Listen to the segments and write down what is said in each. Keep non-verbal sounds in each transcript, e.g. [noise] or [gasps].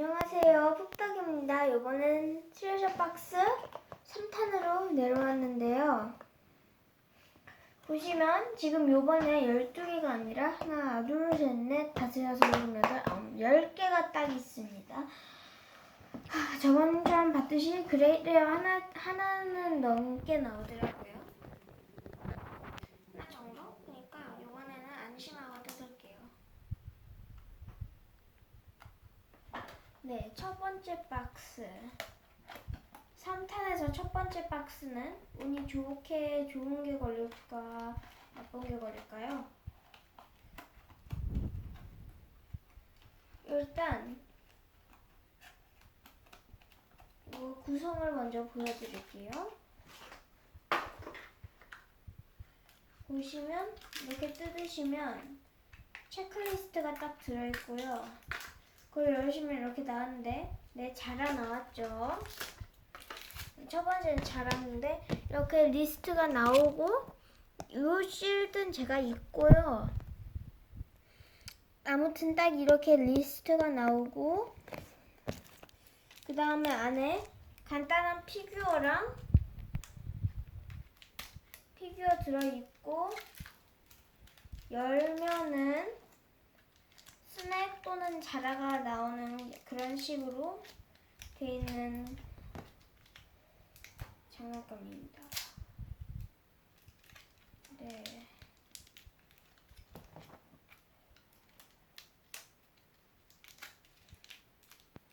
안녕하세요. 푹떡입니다. 이번엔 트레저 박스 3탄으로 내려왔는데요. 보시면 지금 요번에 12개가 아니라 하나, 둘, 셋, 넷, 다섯, 여섯, 일곱, 여덟, 아홉, 10개가 딱 있습니다. 하, 저번처럼 봤듯이 그레이드어 하나, 하나는 넘게 나오더라고요. 하나 정도? 그러니까 요번에는 안심하고 뜯을게요. 네, 첫 번째 박스. 3탄에서 첫 번째 박스는 운이 좋게 좋은 게 걸릴까, 나쁜 게 걸릴까요? 일단, 이거 구성을 먼저 보여드릴게요. 보시면, 이렇게 뜯으시면, 체크리스트가 딱 들어있고요. 그걸 열시면 이렇게 나왔는데 네 자라 나왔죠. 첫 번째는 자랐는데 이렇게 리스트가 나오고 이 실드는 제가 있고요. 아무튼 딱 이렇게 리스트가 나오고 그 다음에 안에 간단한 피규어랑 피규어 들어있고 열면은 스낵 또는 자라가 나오는 그런 식으로 돼 있는 장난감입니다. 네.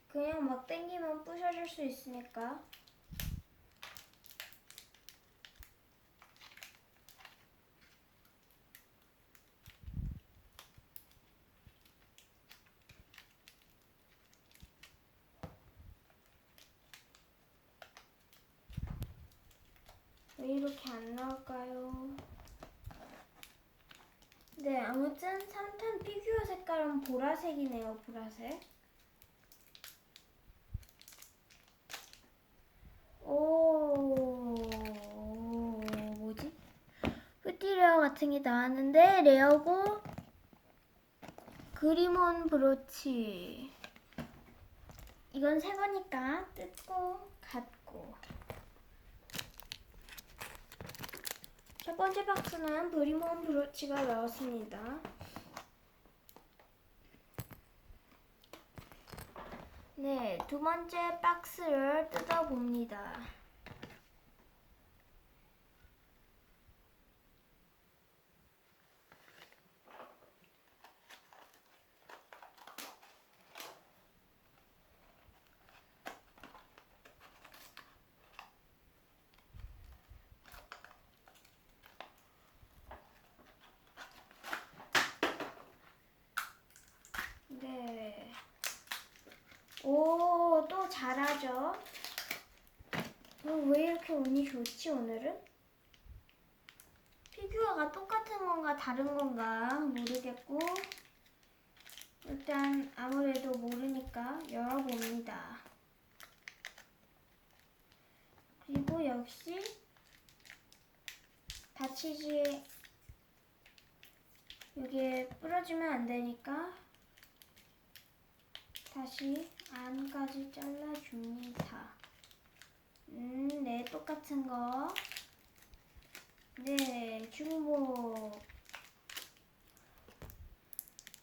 그냥 막 땡기면 부셔질 수 있으니까 왜 이렇게 안 나올까요? 네, 아무튼 3탄 피규어 색깔은 보라색이네요, 보라색. 오, 뭐지? 흑띠레어 같은 게 나왔는데, 레어고, 그리몬 브로치. 이건 새 거니까 뜯고. 첫 번째 박스는 브리몬 브로치가 나왔습니다. 네, 두 번째 박스를 뜯어봅니다. 네. 오, 또 잘하죠? 어, 왜 이렇게 운이 좋지, 오늘은? 피규어가 똑같은 건가 다른 건가 모르겠고, 일단 아무래도 모르니까 열어봅니다. 그리고 역시 다치지, 여기에 부러지면 안 되니까 다시 안까지 잘라줍니다. 음, 네, 똑같은 거. 네, 중복.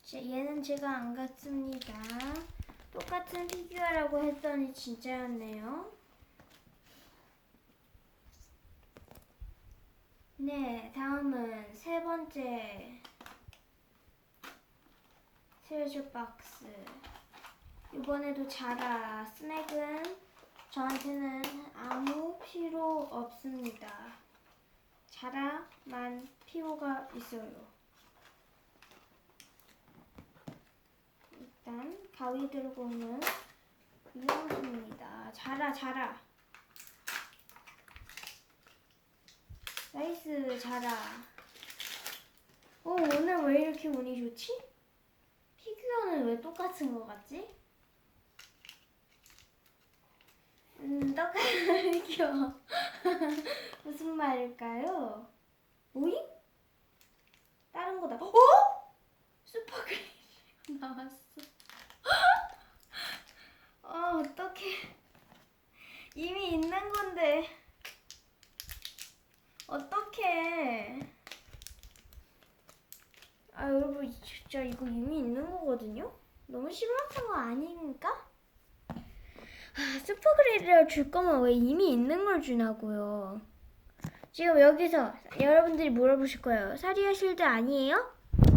제- 얘는 제가 안 갔습니다. 똑같은 피규어라고 했더니 진짜였네요. 네, 다음은 세 번째 트레저 박스. 이번에도 자라 스낵은 저한테는 아무 필요 없습니다. 자라만 필요가 있어요. 일단 가위 들고 오는 이용수입니다. 자라 자라. 나이스 자라. 어 오늘 왜 이렇게 운이 좋지? 피규어는 왜 똑같은 것 같지? 피규어. [laughs] 무슨 말일까요? 오잉? 다른 거다. 어? 슈퍼그레이 나왔어. [laughs] 이미 있는 건데. 어떡해. 아, 여러분, 진짜 이거 이미 있는 거거든요? 너무 심각한 거 아닙니까? 아, 슈퍼그레이드를 줄 거면 왜 이미 있는 걸 주냐고요. 지금 여기서 여러분들이 물어보실 거예요. 사리아 실드 아니에요?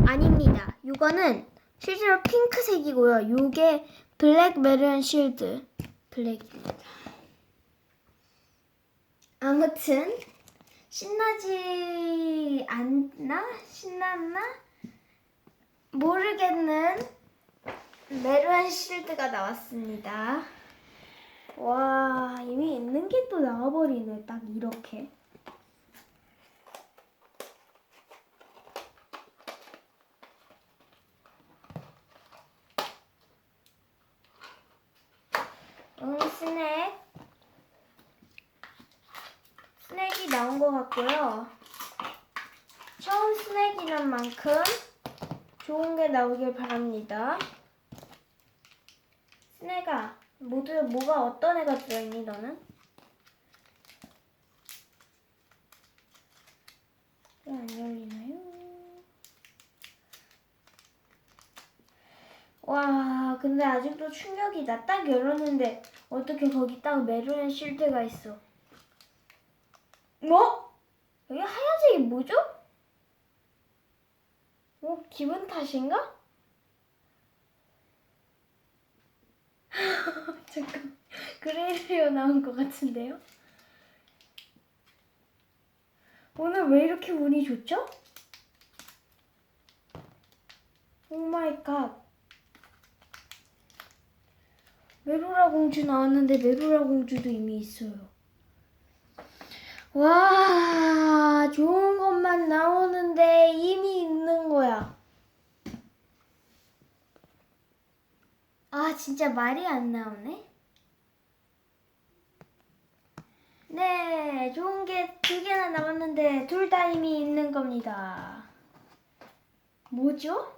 아닙니다. 이거는 실제로 핑크색이고요. 요게 블랙 메르언 실드 블랙입니다. 아무튼 신나지 않나? 신났나? 모르겠는 메르언 실드가 나왔습니다. 와 이미 있는 게 또 나와버리네 딱 이렇게. 응 스낵. 스낵이 나온 것 같고요. 처음 스낵이란 만큼 좋은 게 나오길 바랍니다. 스낵아 모두 뭐가 어떤 애가 들어있니 너는? 왜안 열리나요? 와 근데 아직도 충격이다 딱 열었는데 어떻게 거기 딱 메르넨 실드가 있어 뭐? 여기 하얀색이 뭐죠? 어? 기분 탓인가? 잠깐 그레이리오 나온 것 같은데요? 오늘 왜 이렇게 운이 좋죠? 오 마이 갓 메로라 공주 나왔는데 메로라 공주도 이미 있어요. 와, 좋은 것만 나오는데 이미 있는 거야. 아, 진짜 말이 안 나오네. 네, 좋은 게 두 개나 남았는데 둘 다 이미 있는 겁니다. 뭐죠?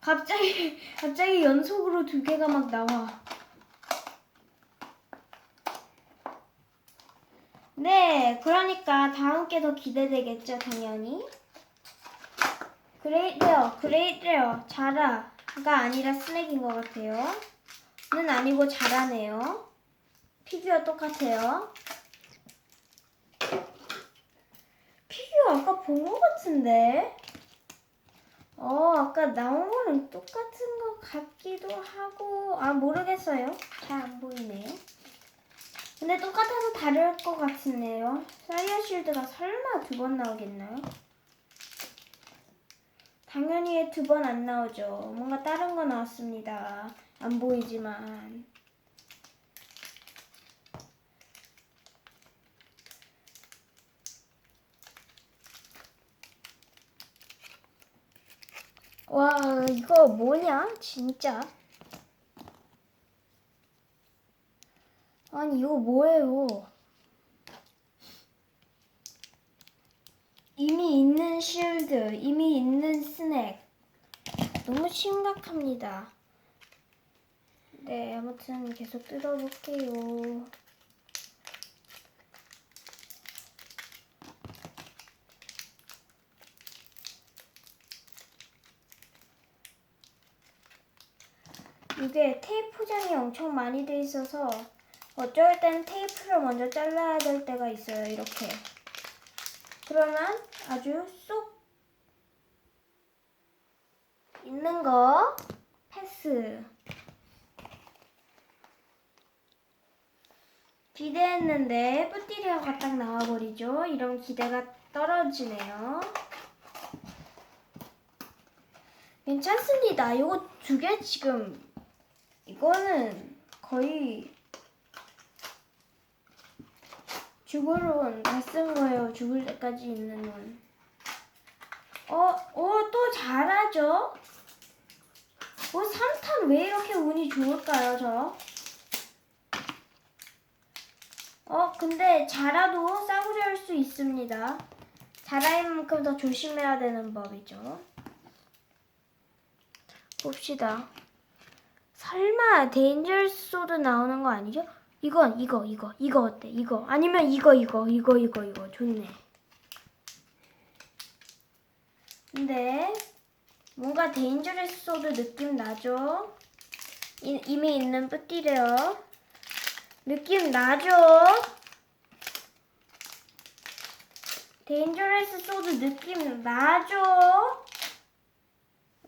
갑자기 [laughs] 갑자기 연속으로 두 개가 막 나와. 네, 그러니까 다음 게 더 기대되겠죠, 당연히. 그레이트요, 그레이트요, 자라가 아니라 스낵인 것 같아요. 는 아니고 자라네요. 피규어 똑같아요. 피규어 아까 본 것 같은데. 어, 아까 나온 거랑 똑같은 것 같기도 하고, 아, 모르겠어요. 잘 안 보이네요. 근데 똑같아서 다를 것 같은데요. 사이어 쉴드가 설마 두 번 나오겠나요? 당연히 두 번 안 나오죠. 뭔가 다른 거 나왔습니다. 안 보이지만. 와, 이거 뭐냐? 진짜. 아니, 이거 뭐예요? 이미 있는 실드, 이미 있는 스낵. 너무 심각합니다. 네, 아무튼 계속 뜯어볼게요. 이게 테이프 포장이 엄청 많이 돼 있어서 어쩔 땐 테이프를 먼저 잘라야 될 때가 있어요. 이렇게. 그러면 아주 쏙 있는 거 패스. 기대했는데 뿌띠리아가 딱 나와버리죠. 이런 기대가 떨어지네요. 괜찮습니다. 이거 두 개 지금 이거는 거의 죽을 운, 다쓴 거예요. 죽을 때까지 있는 운. 어, 어, 또 잘하죠? 어, 3탄 왜 이렇게 운이 좋을까요, 저? 어, 근데 자라도 싸구려일 수 있습니다. 자라인 만큼 더 조심해야 되는 법이죠. 봅시다. 설마 데인저스 소드 나오는 거 아니죠? 이건 이거 이거 이거 어때? 이거 아니면 이거 이거 이거 이거 이거 좋네. 근데 뭔가 데인저스 소드 느낌 나죠? 이, 이미 있는 뿌띠래요. 느낌 나죠? 데인저스 소드 느낌 나죠?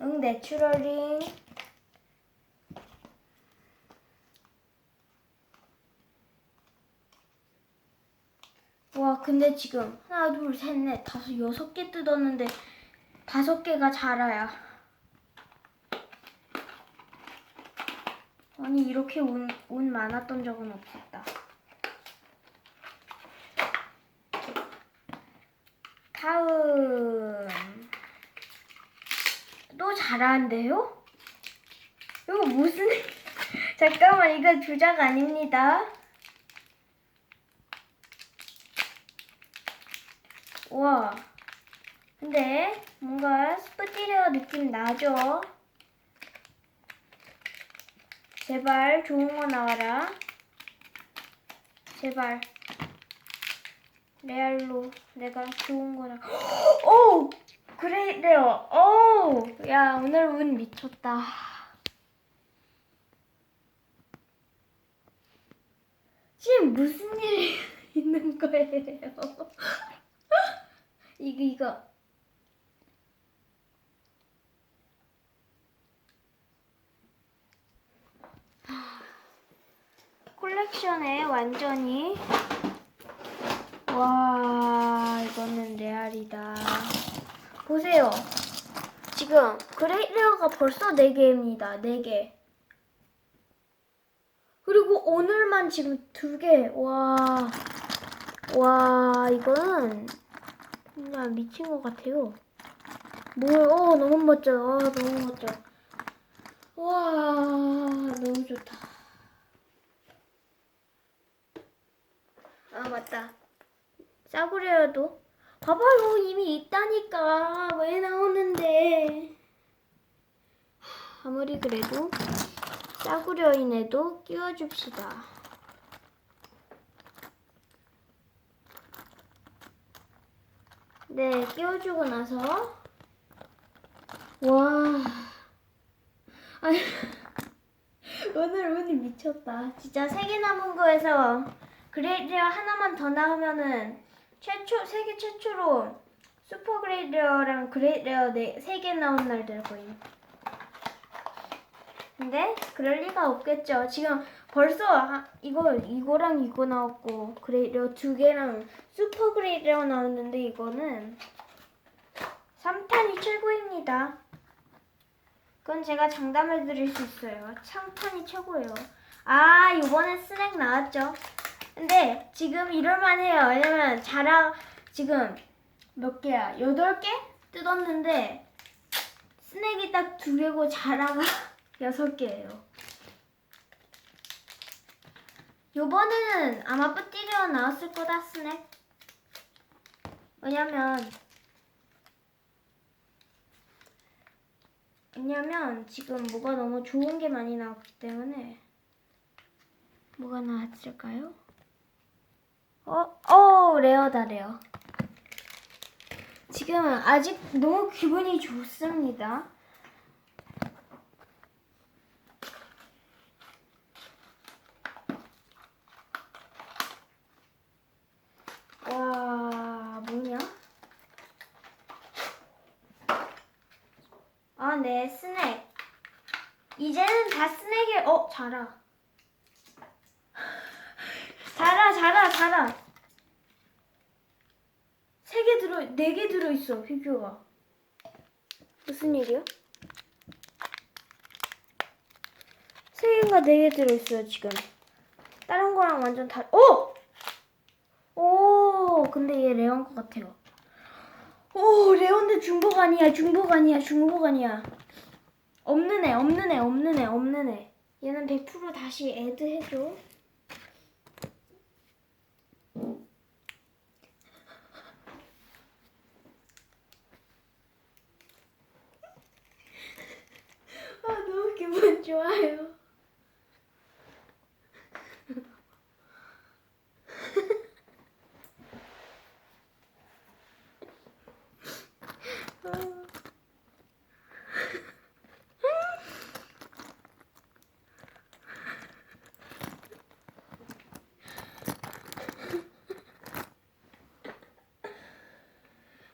응, 내추럴링. 와, 근데 지금 하나, 둘, 셋, 넷, 다섯, 여섯 개 뜯었는데 다섯 개가 자라야. 아니, 이렇게 운, 운 많았던 적은 없었다. 다음. 또 잘하는데요? 이거 무슨 [laughs] 잠깐만 이거 주작 아닙니다. 와 근데 뭔가 스프티리어 느낌 나죠? 제발 좋은 거 나와라. 제발 레알로 내가 좋은 거나 [gasps] 오 그래요. 오, 야 오늘 운 미쳤다. 지금 무슨 일이 [laughs] 있는 거예요? [laughs] 이거 이거. 콜렉션에 완전히 와 이거는 레알이다. 보세요. 지금 그레이레어가 벌써 4개입니다. 4개. 그리고 오늘만 지금 2개. 와. 와, 이거는 정말 미친 것 같아요. 뭐, 어, 너무 멋져요. 어, 너무 멋져. 와, 너무 좋다. 아, 맞다. 싸구려도? 봐봐요 이미 있다니까. 왜 나오는데? 아무리 그래도 싸구려인에도 끼워줍시다. 네 끼워주고 나서. 와. 아니 오늘 운이 미쳤다. 진짜 세 개 남은 거에서 그레이드어 하나만 더 나오면은 최초 세계 최초로 슈퍼 그레이드어랑 그레이드어 네세개 나온 날 될 거예요. 근데 그럴 리가 없겠죠. 지금 벌써 아, 이거 이거랑 이거 나왔고 그레이드어 두 개랑 슈퍼 그레이드어 나왔는데 이거는 3탄이 최고입니다. 그건 제가 장담해 드릴 수 있어요. 3탄이 최고예요. 아, 이번에 스낵 나왔죠. 근데 지금 이럴만 해요. 왜냐면 자라 지금 몇 개야? 여덟 개 뜯었는데 스낵이 딱 두 개고 자라가 [laughs] 여섯 개예요. 요번에는 아마 뿌띠리어 나왔을 거다 스낵. 왜냐면 왜냐면 지금 뭐가 너무 좋은 게 많이 나왔기 때문에 뭐가 나왔을까요? 어, 어, 레어다, 레어. 지금 아직 너무 기분이 좋습니다. 와, 뭐냐? 아, 네, 스낵. 이제는 다 스낵을, 어, 자라. 자라 자라 자라. 세개 들어 네 개 들어 있어 피규어가. 무슨 일이야? 세 개인가 네 개 들어 있어요 지금. 다른 거랑 완전 다 오! 오 근데 얘 레어인 것 같아요. 오 레어인데 중복 아니야 중복 아니야 중복 아니야. 없는 애 없는 애 없는 애 없는 애. 얘는 100% 다시 애드 해줘 좋아요.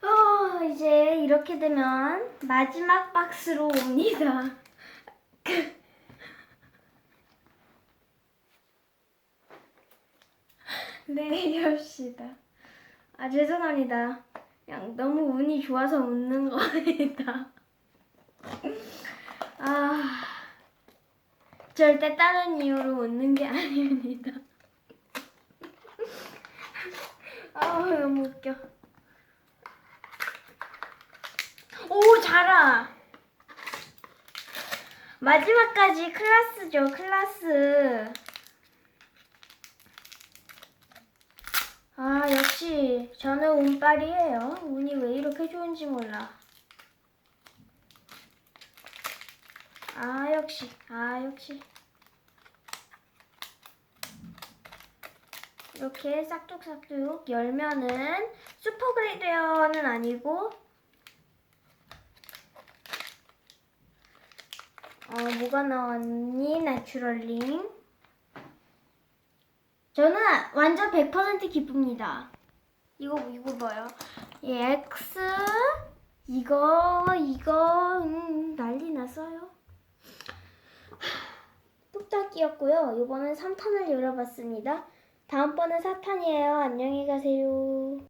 어, 이제 이렇게 되면 마지막 박스로 옵니다. 죄송합니다. 그냥 너무 운이 좋아서 웃는 겁니다. [laughs] 아, 절대 다른 이유로 웃는 게 아닙니다. [laughs] 아, 너무 웃겨. 오, 잘아. 마지막까지 클라스죠, 클라스. 아, 역시 저는 운빨이에요. 운이 왜 이렇게 좋은지 몰라. 아, 역시. 아, 역시. 이렇게 싹둑싹둑 열면은 슈퍼그레이드어는 아니고 어, 뭐가 나왔니? 내추럴링. 저는 완전 100% 기쁩니다. 이거 이거 뭐요? 이 X 이거 이거 음, 난리 났어요. 뚝딱이었고요. 이번엔 3탄을 열어봤습니다. 다음번은 4탄이에요. 안녕히 가세요.